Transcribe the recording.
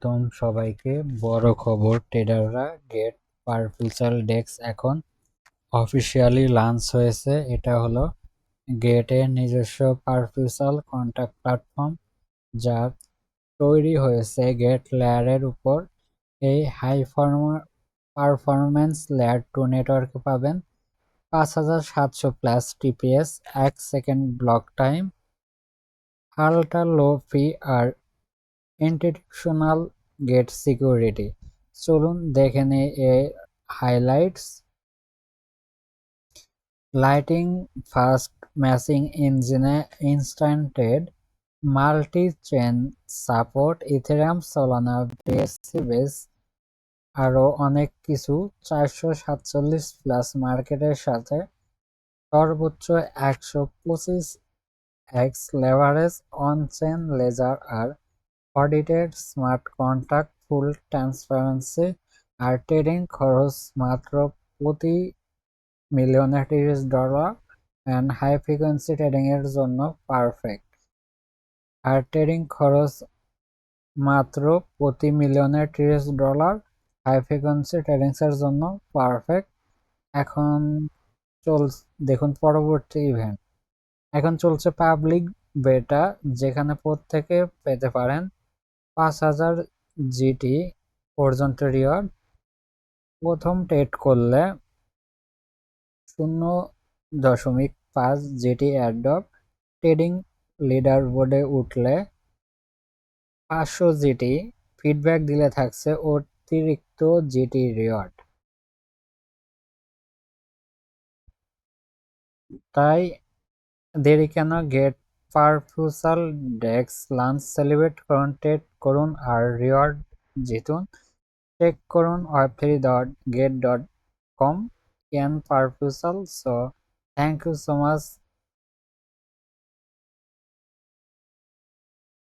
স্বাগতম সবাইকে বড় খবর, ট্রেডাররা গেট পারপিচাল ডেক্স এখন অফিসিয়ালি লঞ্চ হয়েছে। এটা হলো গেটের নিজস্ব পারপিচাল কন্ট্যাক্ট প্ল্যাটফর্ম যা তৈরি হয়েছে গেট লেয়ারের উপর। এই হাই পারফরমেন্স লেয়ার টু নেটওয়ার্কে পাবেন পাঁচ হাজার সাতশো প্লাস টিপিএস এক second block time ultra low fee আর ইনস্টিটিউশনাল গেট সিকিউরিটি। চলুন দেখে এর হাইলাইটস। লাইটিং, ফাস্ট ম্যাচিং ইঞ্জিনে instant multi chain support Ethereum Solana BSC Base আরও অনেক কিছু। চারশো সাতচল্লিশ প্লাস মার্কেটের সাথে সর্বোচ্চ একশো পঁচিশ x leverage on chain ledger R audited smart contract full transparency, R trading খরচ মাত্র প্রতি মিলিয়নে তিরিশ ডলার অ্যান্ড হাই ফ্রিকোয়েন্সি ট্রেডিংয়ের জন্য পারফেক্ট আর ট্রেডিং খরচ মাত্র প্রতি মিলিয়নে তিরিশ ডলার হাই ফ্রিকোয়েন্সি ট্রেডিংসের জন্য পারফেক্ট এখন চল, দেখুন পরবর্তী ইভেন্ট এখন চলছে পাবলিক বেটা যেখানে প্রত্যেকে পেতে পারেন পাঁচ হাজার জিটি পর্যন্ত রিওয়ার্ড। প্রথম ট্রেড করলে শূন্য দশমিক পাঁচ জিটি অ্যাডপ ট্রেডিং লিডার বোর্ডে উঠলে পাঁচশো জিটি ফিডব্যাক দিলে থাকছে অতিরিক্ত জিটি রিওয়ার্ড। তাই দেরি কেন Gate perpetual DEX launch celebrate করুন ট্রেড করুন আর রিওয়ার্ড জিতুন। চেক করুন web three dot Gate dot com can পারফিউসাল